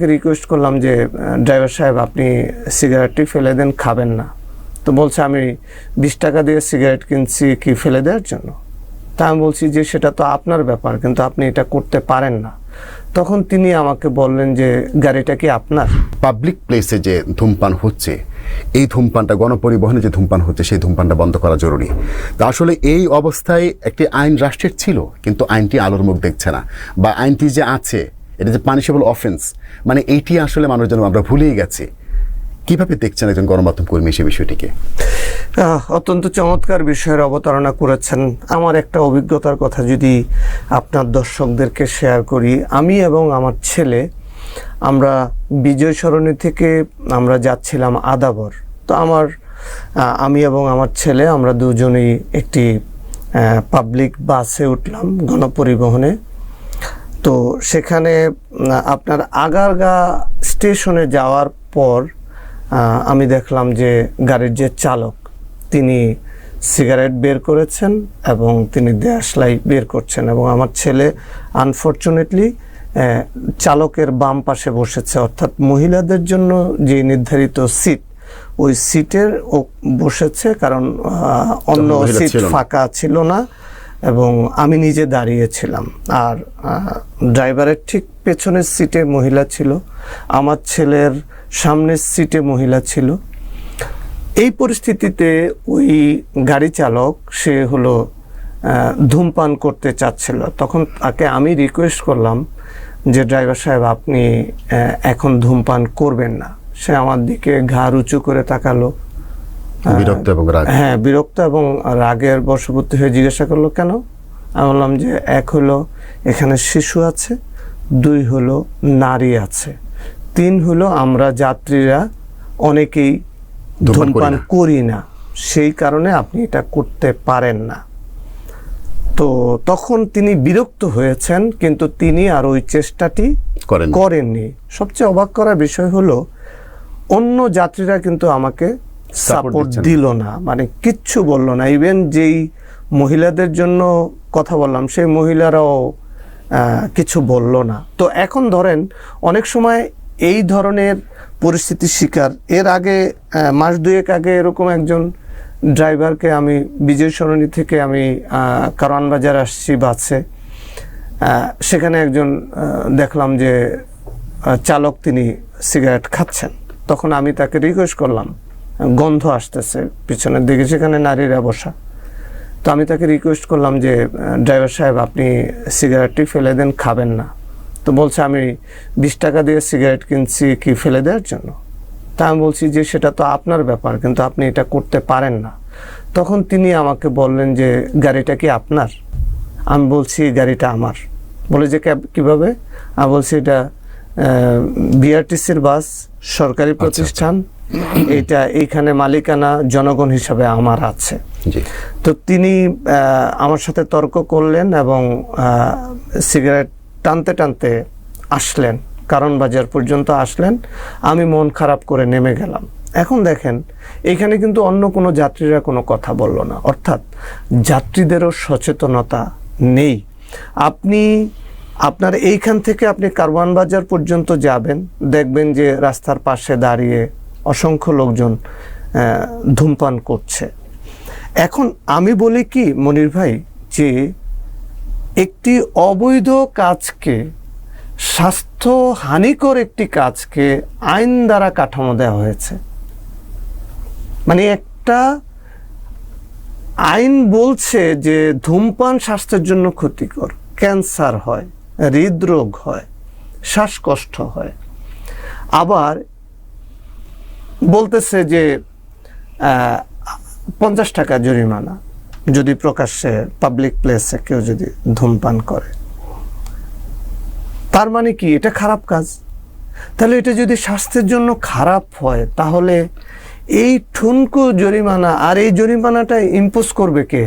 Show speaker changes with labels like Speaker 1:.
Speaker 1: Request করলাম যে driver সাহেব, আপনি সিগারেটটি ফেলে দেন, খাবেন না। তো বলছে, আমি বিশ টাকা দিয়ে সিগারেট কিনছি, কি ফেলে দেওয়ার জন্য? তা আমি বলছি যে, সেটা তো আপনার ব্যাপার, কিন্তু আপনি এটা করতে পারেন না। তখন তিনি আমাকে বললেন যে, গাড়িটা কি আপনার?
Speaker 2: পাবলিক প্লেসে যে ধূমপান হচ্ছে, এই ধূমপানটা, গণপরিবহনে যে ধূমপান হচ্ছে, সেই ধূমপানটা বন্ধ করা জরুরি। তা আসলে এই অবস্থায় একটি আইন রাষ্ট্রের ছিল, কিন্তু আইনটি আলোর মুখ দেখছে না, বা আইনটি যে আছে এটা যে পানিশেবল অফেন্স মানে এইটি আসলে মানুষ যেন আমরা ভুলেই গেছি। কীভাবে দেখছেন একজন গণমাধ্যম কর্মী সে বিষয়টিকে?
Speaker 1: অত্যন্ত চমৎকার বিষয়ের অবতারণা করেছেন। আমার একটা অভিজ্ঞতার কথা যদি আপনার দর্শকদেরকে শেয়ার করি। আমি এবং আমার ছেলে, আমরা বিজয় সরণি থেকে আমরা যাচ্ছিলাম আদাবর। তো আমার আমি এবং আমার ছেলে আমরা দুজনেই একটি পাবলিক বাসে উঠলাম গণপরিবহনে। তো সেখানে আপনার আগারগা স্টেশনে যাওয়ার পর আমি দেখলাম যে গাড়ির যে চালক তিনি সিগারেট বের করেছেন এবং তিনি দেশলাই বের করছেন এবং আমার ছেলে আনফর্চুনেটলি চালকের বাম পাশে বসেছে। অর্থাৎ মহিলাদের জন্য যে নির্ধারিত সিট ওই সিটের ও বসেছে কারণ অন্য সিট ফাঁকা ছিল না। এবং আমি নিজে দাঁড়িয়েছিলাম। আর ড্রাইভারের ঠিক পেছনের সিটে মহিলা ছিল। আমার ছেলের সামনের সিটে মহিলা ছিল। এই পরিস্থিতিতে ওই গাড়ি চালক, সে হলো ধূমপান করতে চাচ্ছিল। তখন তাকে আমি রিকোয়েস্ট করলাম যে, ড্রাইভার সাহেব, আপনি এখন ধূমপান করবেন না। সে আমার দিকে ঘাড় উঁচু করে তাকালো।
Speaker 2: বিরক্ত এবং রাগ?
Speaker 1: হ্যাঁ বিরক্ত এবং রাগের বশবর্তী হয়ে জিজ্ঞাসা করল কেন? আমি বললাম যে এক হলো এখানে শিশু আছে দুই হলো নারী আছে তিন হলো আমরা যাত্রীরা অনেকেই
Speaker 2: ধূমপান করি না।
Speaker 1: সেই কারণে আপনি এটা করতে পারেন না। তো তখন তিনি বিরক্ত হয়েছেন কিন্তু তিনি আর ওই চেষ্টাটি
Speaker 2: করেন
Speaker 1: করেননি। সবচেয়ে অবাক করার বিষয় হলো অন্য যাত্রীরা কিন্তু আমাকে সাপোর্ট দিল না মানে কিচ্ছু বলল না। ইভেন যেই মহিলাদের জন্য কথা বললাম সেই মহিলারাও কিছু বলল না। তো এখন ধরেন অনেক সময় এই ধরনের পরিস্থিতির শিকার। এর আগে মাস দুয়েক আগে এরকম একজন ড্রাইভারকে আমি বিজয় সরণি থেকে আমি কারওয়ান বাজার আসছি বাসে। সেখানে একজন দেখলাম যে চালক তিনি সিগারেট খাচ্ছেন। তখন আমি তাকে রিকোয়েস্ট করলাম গন্ধ আসতেছে পিছনের দিকে সেখানে নারীরা বসা। তো আমি তাকে রিকোয়েস্ট করলাম যে ড্রাইভার সাহেব আপনি সিগারেটটি ফেলে দেন খাবেন না। তো বলছে আমি বিশ টাকা দিয়ে সিগারেট কিনছি কি ফেলে দেওয়ার জন্য? তা আমি বলছি যে সেটা তো আপনার ব্যাপার কিন্তু আপনি এটা করতে পারেন না। তখন তিনি আমাকে বললেন যে গাড়িটা কি আপনার? আমি বলছি গাড়িটা আমার। বলে যে ক্যাব কীভাবে? আমি বলছি এটা বিআরটিসির বাস সরকারি প্রতিষ্ঠান। এটা এইখানে মালিকানা জনগণ হিসাবে আমার আছে। তো তিনি আমার সাথে তর্ক করলেন এবং সিগারেট টানতে টানতে আসলেন। কারণ বাজার পর্যন্ত আসলেন। আমি মন খারাপ করে নেমে গেলাম। এখন দেখেন এখানে কিন্তু অন্য কোনো যাত্রীরা কোনো কথা বলল না। অর্থাৎ যাত্রীদেরও সচেতনতা নেই। আপনি আপনার এইখান থেকে আপনি কারওয়ান বাজার পর্যন্ত যাবেন। দেখবেন যে রাস্তার পাশে দাঁড়িয়ে অসংখ্য লোকজন ধূমপান করছে। এখন আমি বলি কি, মনির ভাই, যে একটি অবৈধ কাজকে স্বাস্থ্য হানিকর একটি কাজকে আইন দ্বারা কাঠামো দেওয়া হয়েছে। মানে একটা আইন বলছে যে ধূমপান স্বাস্থ্যের জন্য ক্ষতিকর, ক্যান্সার হয়, হৃদরোগ হয়, শ্বাসকষ্ট হয়। আবার বলতেছে যে পঞ্চাশ টাকা জরিমানা যদি প্রকাশ্যে পাবলিক প্লেসে কেউ যদি ধূমপান করে। তার মানে কি? এটা খারাপ কাজ। তাহলে এটা যদি স্বাস্থ্যের জন্য খারাপ হয়, তাহলে এই ঠুনকু জরিমানা আর এই জরিমানাটা ইম্পোজ করবে কে?